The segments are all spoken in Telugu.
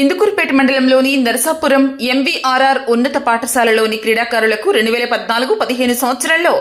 ఇందుకూరుపేట మండలంలోని నరసాపురం ఎంవీఆర్ఆర్ ఉన్నత పాఠశాలలోని క్రీడాకారులకు రెండు వేల పద్నాలుగు పదిహేను సంవత్సరంలో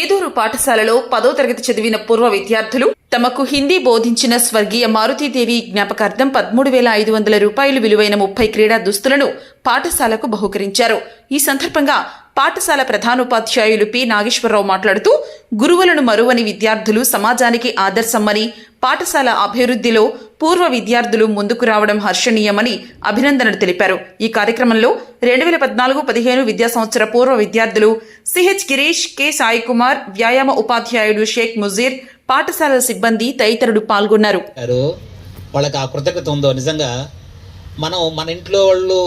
ఏదూరు పాఠశాలలో పదో తరగతి చదివిన పూర్వ విద్యార్థులు తమకు హిందీ బోధించిన స్వర్గీయ మారుతీదేవి జ్ఞాపకార్థం పదమూడు వేల ఐదు వందల రూపాయలు విలువైన ముప్పై క్రీడా దుస్తులను పాఠశాలకు బహుకరించారు. ఈ సందర్భంగా పాఠశాల ప్రధానోపాధ్యాయులు పి. నాగేశ్వరరావు మాట్లాడుతూ గురువులను మరువని విద్యార్థులు సమాజానికి ఆదర్శమని పాఠశాల అభివృద్ధిలో పూర్వ విద్యార్థులు ముందుకు రావడం హర్షణీయమని అభినందనలు తెలిపారు. ఈ కార్యక్రమంలో రెండు వేల పద్నాలుగు పదిహేను విద్యా సంవత్సర పూర్వ విద్యార్థులు C H Girish K Sai Kumar వ్యాయామ ఉపాధ్యాయుడు షేక్ ముజీర్ పాఠశాలల సిబ్బంది తదితరులు పాల్గొన్నారు. వాళ్ళకి ఆ కృతజ్ఞత ఉందో నిజంగా మనం మన ఇంట్లో వాళ్ళు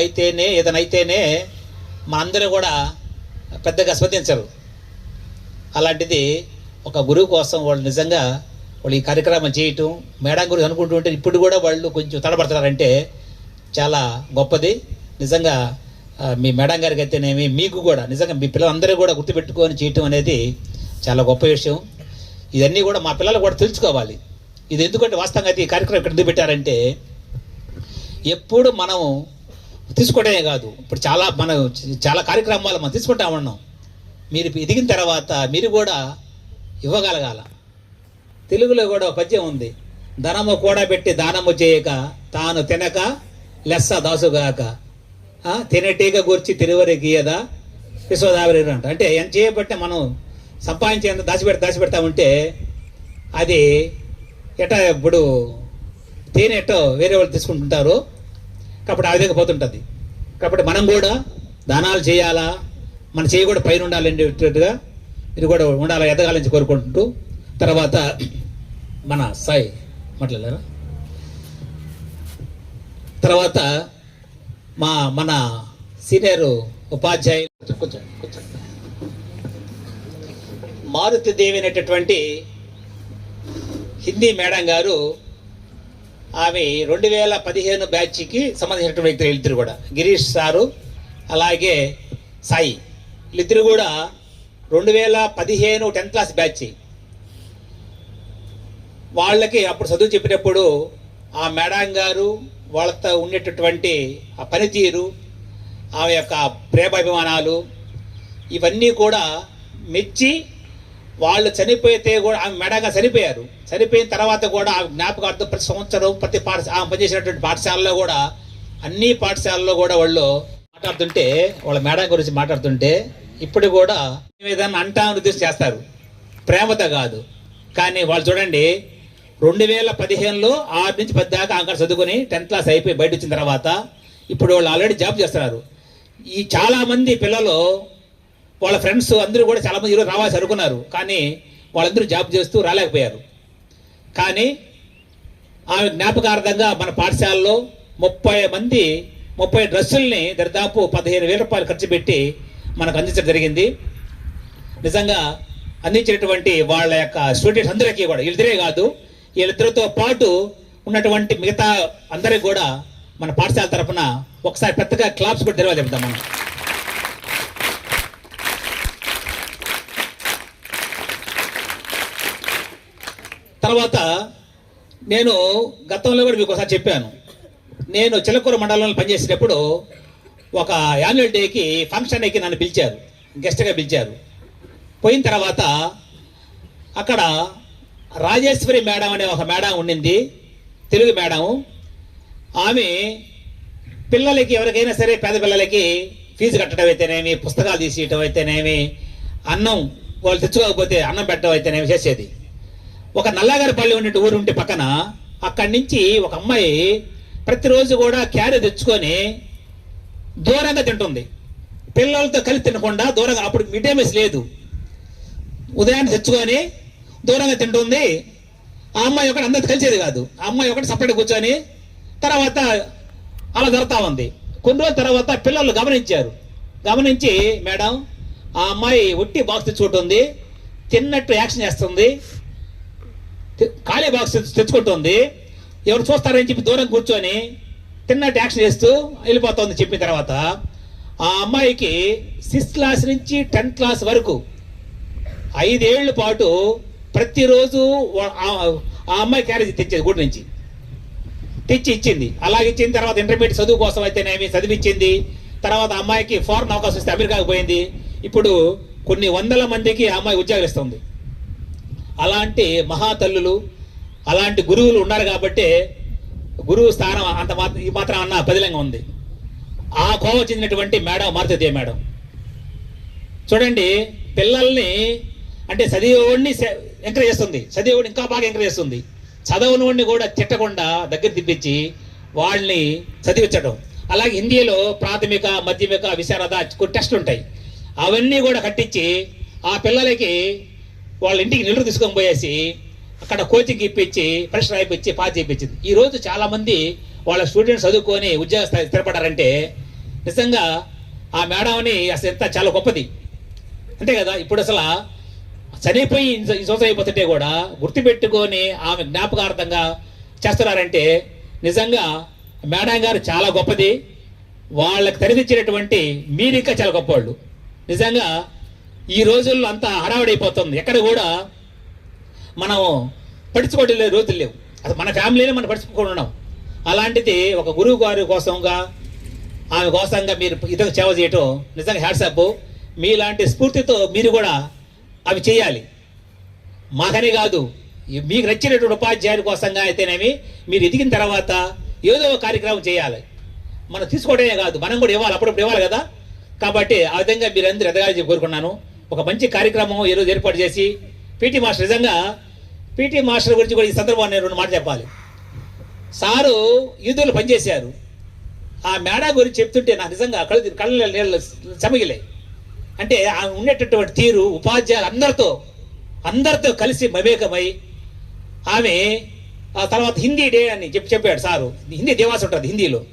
అయితేనే ఏదైనా అయితేనే మనందరూ కూడా పెద్దగా స్పందించరు. అలాంటిది ఒక గురువు కోసం వాళ్ళు నిజంగా వాళ్ళు ఈ కార్యక్రమం చేయటం మేడం గురించి అనుకుంటుంటే ఇప్పుడు కూడా వాళ్ళు కొంచెం తడబడతారంటే చాలా గొప్పది. నిజంగా మీ మేడం గారికి అయితేనేమి మీకు కూడా నిజంగా మీ పిల్లలందరూ కూడా గుర్తుపెట్టుకొని చేయటం అనేది చాలా గొప్ప విషయం. ఇవన్నీ కూడా మా పిల్లలు కూడా తెలుసుకోవాలి. ఇది ఎందుకంటే వాస్తవంగా అయితే ఈ కార్యక్రమం ఇక్కడ పెట్టారంటే ఎప్పుడు మనం తీసుకోవడమే కాదు. ఇప్పుడు చాలా మనం చాలా కార్యక్రమాలు మనం తీసుకుంటా ఉన్నాం. మీరు ఎదిగిన తర్వాత మీరు కూడా ఇవ్వగలగాల. తెలుగులో కూడా పద్యం ఉంది. ధనము కూడబెట్టి దానము చేయక తాను తినక లెస్స దాసుగాక. తినటీక తినటీగ గుర్చి గీయదా విశ్వదావరి అంట. అంటే ఎంత చేయబట్టే మనం సంపాదించేంత దాచిపెట్టి దాచిపెడతా ఉంటే అది ఎట ఇప్పుడు తేనె ఎట్టో వేరే వాళ్ళు తీసుకుంటుంటారు. కాబట్టి ఆ విధంగా పోతుంటుంది. కాబట్టి మనం కూడా దానాలు చేయాలా? మన చేయి కూడా పైన ఉండాలనేటట్టుగా ఇది కూడా ఉండాలా? ఎదగాలని కోరుకుంటూ తర్వాత మన సాయి మాట్లాడారా తర్వాత మా మన సీనియర్ ఉపాధ్యాయులు కూర్చోండి కొంచెం మారుతి దేవి అనేటటువంటి హిందీ మేడం గారు ఆమె రెండు వేల పదిహేను బ్యాచ్కి సంబంధించినటువంటి వ్యక్తులు వీళ్ళిద్దరు కూడా. గిరీష్ సారు అలాగే సాయి. వీళ్ళిద్దరు కూడా రెండు వేల పదిహేను టెన్త్ క్లాస్ బ్యాచ్. వాళ్ళకి అప్పుడు చదువు చెప్పినప్పుడు ఆ మేడం గారు వాళ్ళతో ఉండేటటువంటి ఆ పనితీరు ఆమె యొక్క ప్రేమాభిమానాలు ఇవన్నీ కూడా మెచ్చి వాళ్ళు చనిపోతే కూడా ఆమె మేడంగా చనిపోయారు. చనిపోయిన తర్వాత కూడా ఆ జ్ఞాపకార్థం ప్రతి సంవత్సరం ప్రతి పాఠ ఆమె పనిచేసినటువంటి పాఠశాలలో కూడా అన్ని పాఠశాలలో కూడా వాళ్ళు మాట్లాడుతుంటే వాళ్ళ మేడం గురించి మాట్లాడుతుంటే ఇప్పుడు కూడా ఏదైనా అంటా ఉద్దేశం చేస్తారు. ప్రేమతో కాదు. కానీ వాళ్ళు చూడండి రెండు వేల పదిహేనులో ఆరు నుంచి పది దాకా అక్కడ చదువుకొని టెన్త్ క్లాస్ అయిపోయి బయట వచ్చిన తర్వాత ఇప్పుడు వాళ్ళు ఆల్రెడీ జాబ్ చేస్తున్నారు. ఈ చాలామంది పిల్లలు వాళ్ళ ఫ్రెండ్స్ అందరూ కూడా చాలామంది ఈరోజు రావాల్సి అనుకున్నారు. కానీ వాళ్ళందరూ జాబ్ చేస్తూ రాలేకపోయారు. కానీ ఆమె జ్ఞాపకార్థంగా మన పాఠశాలలో ముప్పై మంది ముప్పై డ్రెస్సుల్ని దరిదాపు పదిహేను వేల రూపాయలు ఖర్చు పెట్టి మనకు అందించడం జరిగింది. నిజంగా అందించినటువంటి వాళ్ళ యొక్క స్టూడెంట్స్ అందరికీ కూడా వీళ్ళిద్దరే కాదు వీళ్ళిద్దరితో పాటు ఉన్నటువంటి మిగతా అందరికి కూడా మన పాఠశాల తరఫున ఒకసారి పెద్దగా క్లాప్స్ కూడా తెరవాలి చెప్తాం మనం. తర్వాత నేను గతంలో కూడా మీకు ఒకసారి చెప్పాను. నేను చిలకూరు మండలంలో పనిచేసేటప్పుడు ఒక యాన్యువల్ డేకి ఫంక్షన్కి నన్ను పిలిచారు గెస్ట్గా పిలిచారు. పోయిన తర్వాత అక్కడ రాజేశ్వరి మేడం అనే ఒక మేడం ఉండింది. తెలుగు మేడం. ఆమె పిల్లలకి ఎవరికైనా సరే పేద పిల్లలకి ఫీజు కట్టడం అయితేనేమి పుస్తకాలు తీసేయటం అయితేనేమి అన్నం వాళ్ళు తెచ్చుకోకపోతే అన్నం పెట్టడం అయితేనేమి చేసేది. ఒక నల్లగారిపల్లి ఉండే ఊరు ఉంటే పక్కన అక్కడి నుంచి ఒక అమ్మాయి ప్రతిరోజు కూడా క్యారీ తెచ్చుకొని దూరంగా తింటుంది. పిల్లలతో కలిసి తినకుండా దూరంగా అప్పుడు మిడ్ డే మీల్స్ లేదు. ఉదయాన్నే తెచ్చుకొని దూరంగా తింటుంది. ఆ అమ్మాయి ఒకటి అందరికి కలిసేది కాదు. ఆ అమ్మాయి ఒకటి సపరేట్ కూర్చొని తర్వాత అలా జరుగుతూ ఉంది. కొన్ని రోజుల తర్వాత పిల్లలు గమనించారు. గమనించి మేడం ఆ అమ్మాయి ఒట్టి బాక్స్ తెచ్చుకుంటుంది. తిన్నట్టు యాక్షన్ చేస్తుంది. ఖాళీ బాక్స్ తెచ్చుకుంటుంది. ఎవరు చూస్తారని చెప్పి దూరం కూర్చొని తిన్నట్టు యాక్షన్ చేస్తూ వెళ్ళిపోతుంది చెప్పిన తర్వాత ఆ అమ్మాయికి సిక్స్త్ క్లాస్ నుంచి టెన్త్ క్లాస్ వరకు ఐదేళ్ళ పాటు ప్రతిరోజు ఆ అమ్మాయి క్యారేజ్ తెచ్చేది గుడి నుంచి. తెచ్చి ఇచ్చింది. అలాగే ఇచ్చిన తర్వాత ఇంటర్మీడియట్ చదువు కోసం అయితేనేమి చదివిచ్చింది. తర్వాత అమ్మాయికి ఫారెన్ అవకాశం వస్తే అమెరికాకు పోయింది. ఇప్పుడు కొన్ని వందల మందికి ఆ అమ్మాయి ఉద్యోగాలు ఇస్తుంది. అలాంటి మహాతల్లులు అలాంటి గురువులు ఉన్నారు కాబట్టి గురువు స్థానం అంత ఈ మాత్రం అన్న పదిలంగా ఉంది. ఆ కోవ చెందినటువంటి మేడం మారుతుంది మేడం. చూడండి పిల్లల్ని అంటే చదివేవాడిని ఎంకరేజ్ చేస్తుంది. చదివేవాడిని ఇంకా బాగా ఎంకరేజ్ చేస్తుంది. చదవనివాడిని కూడా తిట్టకుండా దగ్గర తిప్పించి వాళ్ళని చదివించడం. అలాగే హిందీలో ప్రాథమిక మధ్యమిక విశారద కొన్ని టెస్టులు ఉంటాయి. అవన్నీ కూడా కట్టించి ఆ పిల్లలకి వాళ్ళ ఇంటికి నిలువు తీసుకొని పోయేసి అక్కడ కోచింగ్ ఇప్పించి పరీక్ష రాయిపించి పాస్ చేయించింది. ఈ రోజు వాళ్ళ స్టూడెంట్స్ చదువుకొని ఉద్యోగ స్థాయి స్థిరపడారంటే నిజంగా ఆ మేడంని అసలు ఎంత చాలా గొప్పది. అంతే కదా? ఇప్పుడు అసలు చనిపోయి ఈ సంవత్సరం అయిపోతుంటే కూడా గుర్తుపెట్టుకొని ఆమె జ్ఞాపకార్థంగా చేస్తున్నారంటే నిజంగా మేడం గారు చాలా గొప్పది. వాళ్ళకి తరిదిచ్చినటువంటి మీరు ఇంకా చాలా గొప్పవాళ్ళు. నిజంగా ఈ రోజుల్లో అంతా హడావిడైపోతుంది. ఎక్కడ కూడా మనం పడుచుకోవడం లేదు రోజులు లేవు. అది మన ఫ్యామిలీనే మనం పడుచుకోకుండా ఉన్నాం. అలాంటిది ఒక గురువు గారి కోసంగా ఆమె కోసంగా మీరు ఇతర సేవ చేయటం నిజంగా హ్యాట్సప్. మీలాంటి స్ఫూర్తితో మీరు కూడా అవి చేయాలి. మాకనే కాదు మీకు నచ్చినటువంటి ఉపాధ్యాయుల కోసంగా అయితేనేమి మీరు ఎదిగిన తర్వాత ఏదో ఒక కార్యక్రమం చేయాలి. మనం తీసుకోవడమే కాదు మనం కూడా ఇవ్వాలి అప్పుడప్పుడు ఇవ్వాలి కదా. కాబట్టి ఆ విధంగా మీరందరూ ఎదగాలని చెప్పి కోరుకున్నాను ఒక మంచి కార్యక్రమం ఈరోజు ఏర్పాటు చేసి పీటీ మాస్టర్ నిజంగా పీటీ మాస్టర్ గురించి కూడా ఈ సందర్భంగా నేను రెండు మాట చెప్పాలి. సారు ఈదులు పనిచేశారు. ఆ మేడా గురించి చెప్తుంటే నాకు నిజంగా కళ్ళు కళ్ళ నీళ్ళు చెమగిలే అంటే ఆమె ఉండేటటువంటి తీరు ఉపాధ్యాయులు అందరితో అందరితో కలిసి మమేకమై ఆమె ఆ తర్వాత హిందీ డే అని చెప్పి చెప్పాడు సారు. హిందీ దివాస్ ఉంటుంది హిందీలో.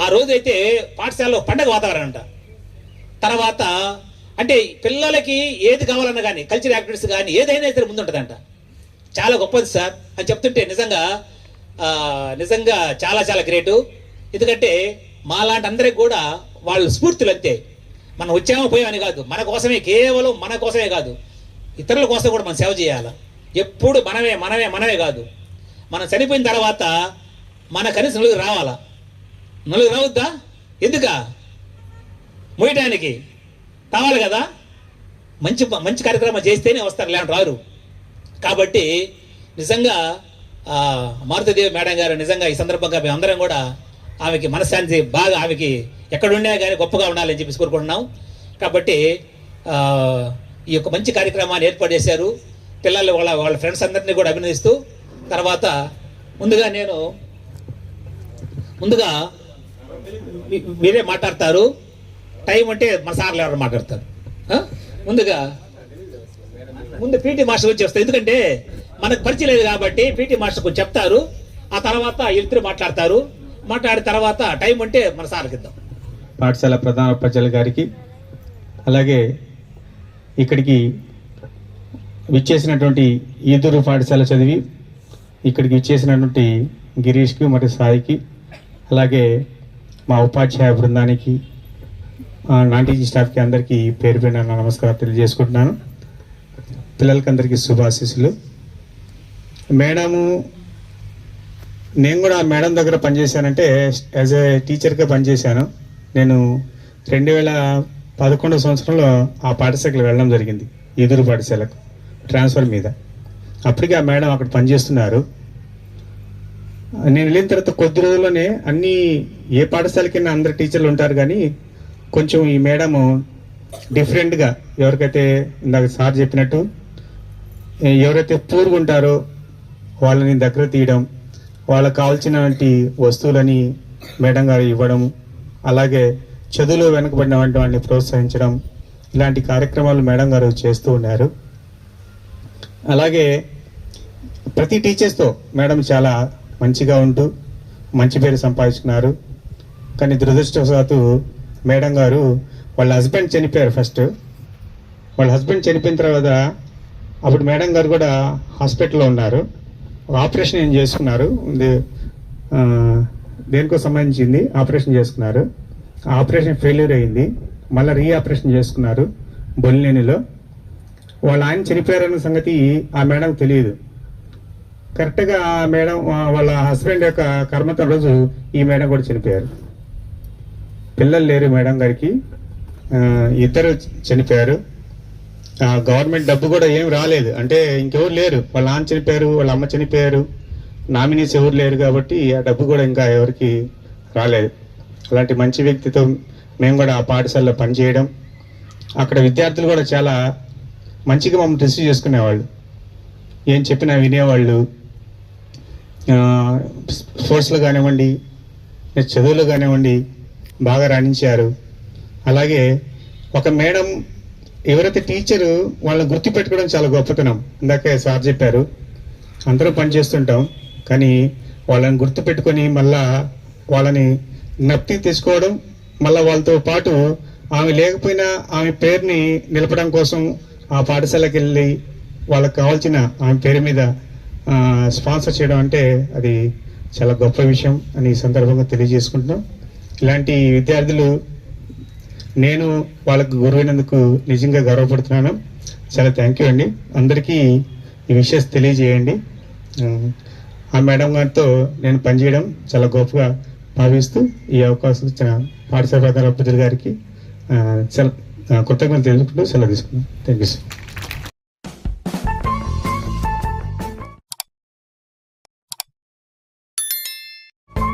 ఆ రోజు అయితే పాఠశాలలో పండగ వాతావరణం అంట. తర్వాత అంటే పిల్లలకి ఏది కావాలన్నా కానీ కల్చరల్ యాక్టివిటీస్ కానీ ఏదైనా సరే ముందుంటుందంట. చాలా గొప్పది సార్. అని చెప్తుంటే నిజంగా నిజంగా చాలా చాలా గ్రేటు. ఎందుకంటే మాలాంటి అందరికి కూడా వాళ్ళు స్ఫూర్తులు అంతే మనం వచ్చామో పోయామని కాదు. మన కోసమే కేవలం మన కోసమే కాదు. ఇతరుల కోసం కూడా మనం సేవ చేయాలి? ఎప్పుడు మనమే మనమే మనమే కాదు. మనం చనిపోయిన తర్వాత మన కనీసం నలుగురు రావాలా? నలుగురు రావద్దా? ఎందుక? మోయటానికి కావాలి కదా? మంచి మంచి కార్యక్రమం చేస్తేనే వస్తారు లేని రారు. కాబట్టి నిజంగా మారుతదేవి మారుతిదేవి మేడం గారు నిజంగా ఈ సందర్భంగా మేమందరం అందరం కూడా ఆమెకి మనశ్శాంతి బాగా ఆమెకి ఎక్కడున్నా కానీ గొప్పగా ఉండాలని చెప్పి కోరుకుంటున్నాం. కాబట్టి ఈ యొక్క మంచి కార్యక్రమాన్ని ఏర్పాటు చేశారు. పిల్లలు వాళ్ళ వాళ్ళ ఫ్రెండ్స్ అందరినీ కూడా అభినందిస్తూ తర్వాత ముందుగా నేను ముందుగా మీరే మాట్లాడతారు. టైం అంటే మన సార్లు ఎవరు మాట్లాడతారు. ముందుగా ముందు పీటీ మాస్టర్ వచ్చి వస్తారు ఎందుకంటే మనకు పరిచయం లేదు కాబట్టి పీటీ మాస్టర్ కొంచెం చెప్తారు. ఆ తర్వాత ఇద్దరు మాట్లాడతారు. మాట్లాడిన తర్వాత టైం ఉంటే మన సార్కి ఇద్దాం. పాఠశాల ప్రధాన ప్రజల గారికి అలాగే ఇక్కడికి విచ్చేసినటువంటి ఈదురు పాఠశాల చదివి ఇక్కడికి విచ్చేసినటువంటి గిరీష్కి మరియు సాయికి అలాగే మా ఉపాధ్యాయ బృందానికి ఆ, నాన్ టీచింగ్ స్టాఫ్కి అందరికీ పేరు పేరున నమస్కారం తెలియజేసుకుంటున్నాను. పిల్లలకి అందరికీ శుభాశీస్సులు. మేడము నేను కూడా మేడం దగ్గర పనిచేశానంటే యాజ్ ఏ టీచర్గా పనిచేశాను. నేను రెండు వేల పదకొండో సంవత్సరంలో ఆ పాఠశాలకు వెళ్ళడం జరిగింది ఎదురు పాఠశాలకు ట్రాన్స్ఫర్ మీద. అప్పటికి ఆ మేడం అక్కడ పనిచేస్తున్నారు. నేను వెళ్ళిన తర్వాత కొద్ది రోజుల్లోనే అన్ని ఏ పాఠశాలకైనా అందరు టీచర్లు ఉంటారు కానీ కొంచెం ఈ మేడము డిఫరెంట్గా ఎవరికైతే ఇందాక సార్ చెప్పినట్టు ఎవరైతే పూర్గా ఉంటారో వాళ్ళని దగ్గర తీయడం వాళ్ళకి కావాల్సినటువంటి వస్తువులని మేడం గారు ఇవ్వడం అలాగే చదువులో వెనుకబడినటువంటి వాడిని ప్రోత్సహించడం ఇలాంటి కార్యక్రమాలు మేడం గారు చేస్తూ ఉన్నారు. అలాగే ప్రతి టీచర్స్తో మేడం చాలా మంచిగా ఉంటూ మంచి పేరు సంపాదించుకున్నారు. కానీ దురదృష్టవశాత్తు మేడం గారు వాళ్ళ హస్బెండ్ చనిపోయారు ఫస్ట్ వాళ్ళ హస్బెండ్ చనిపోయిన తర్వాత అప్పుడు మేడం గారు కూడా హాస్పిటల్లో ఉన్నారు. ఆపరేషన్ ఏం చేసుకున్నారు. దేనికో సంబంధించింది ఆపరేషన్ చేసుకున్నారు. ఆ ఆపరేషన్ ఫెయిల్యూర్ అయింది. మళ్ళీ రీ ఆపరేషన్ చేసుకున్నారు బొల్లినేనిలో వాళ్ళ ఆయన చనిపోయారన్న సంగతి ఆ మేడం తెలియదు. కరెక్ట్గా ఆ మేడం వాళ్ళ హస్బెండ్ యొక్క కర్మతో రోజు ఈ మేడం కూడా చనిపోయారు. పిల్లలు లేరు మేడం గారికి. ఇద్దరు చనిపోయారు. ఆ, గవర్నమెంట్ డబ్బు కూడా ఏం రాలేదు. అంటే ఇంకెవరు లేరు. వాళ్ళ నాన్న చనిపోయారు వాళ్ళ అమ్మ చనిపోయారు. నామినీస్ ఎవరు లేరు కాబట్టి ఆ డబ్బు కూడా ఇంకా ఎవరికి రాలేదు. అలాంటి మంచి వ్యక్తితో మేము కూడా ఆ పాఠశాలలో పనిచేయడం అక్కడ విద్యార్థులు కూడా చాలా మంచిగా మమ్మల్ని రిసీవ్ చేసుకునేవాళ్ళు. ఏం చెప్పినా వినేవాళ్ళు. స్పోర్ట్స్లో కానివ్వండి చదువులో కానివ్వండి బాగా రాణించారు. అలాగే ఒక మేడం ఎవరైతే టీచరు వాళ్ళని గుర్తుపెట్టుకోవడం చాలా గొప్పతనం. ఇందాకే సార్ చెప్పారు అందరూ పనిచేస్తుంటాం కానీ వాళ్ళని గుర్తుపెట్టుకొని మళ్ళా వాళ్ళని జ్ఞప్తి తీసుకోవడం మళ్ళీ వాళ్ళతో పాటు ఆమె లేకపోయినా ఆమె పేరుని నిలపడం కోసం ఆ పాఠశాలకు వెళ్ళి వాళ్ళకి కావాల్సిన ఆమె పేరు మీద స్పాన్సర్ చేయడం అంటే అది చాలా గొప్ప విషయం అని సందర్భంగా తెలియజేసుకుంటున్నాం. ఇలాంటి విద్యార్థులు నేను వాళ్ళకు గురువైనందుకు నిజంగా గర్వపడుతున్నాను. చాలా థ్యాంక్ యూ అండి. అందరికీ ఈ విషయం తెలియజేయండి. ఆ, మేడం గారితో నేను పనిచేయడం చాలా గొప్పగా భావిస్తూ ఈ అవకాశం ఇచ్చిన పాఠశాల ప్రధాన గారికి చాలా కృతజ్ఞతలు తెలుసుకుంటూ సెలవు తీసుకున్నాను థ్యాంక్ యూ సార్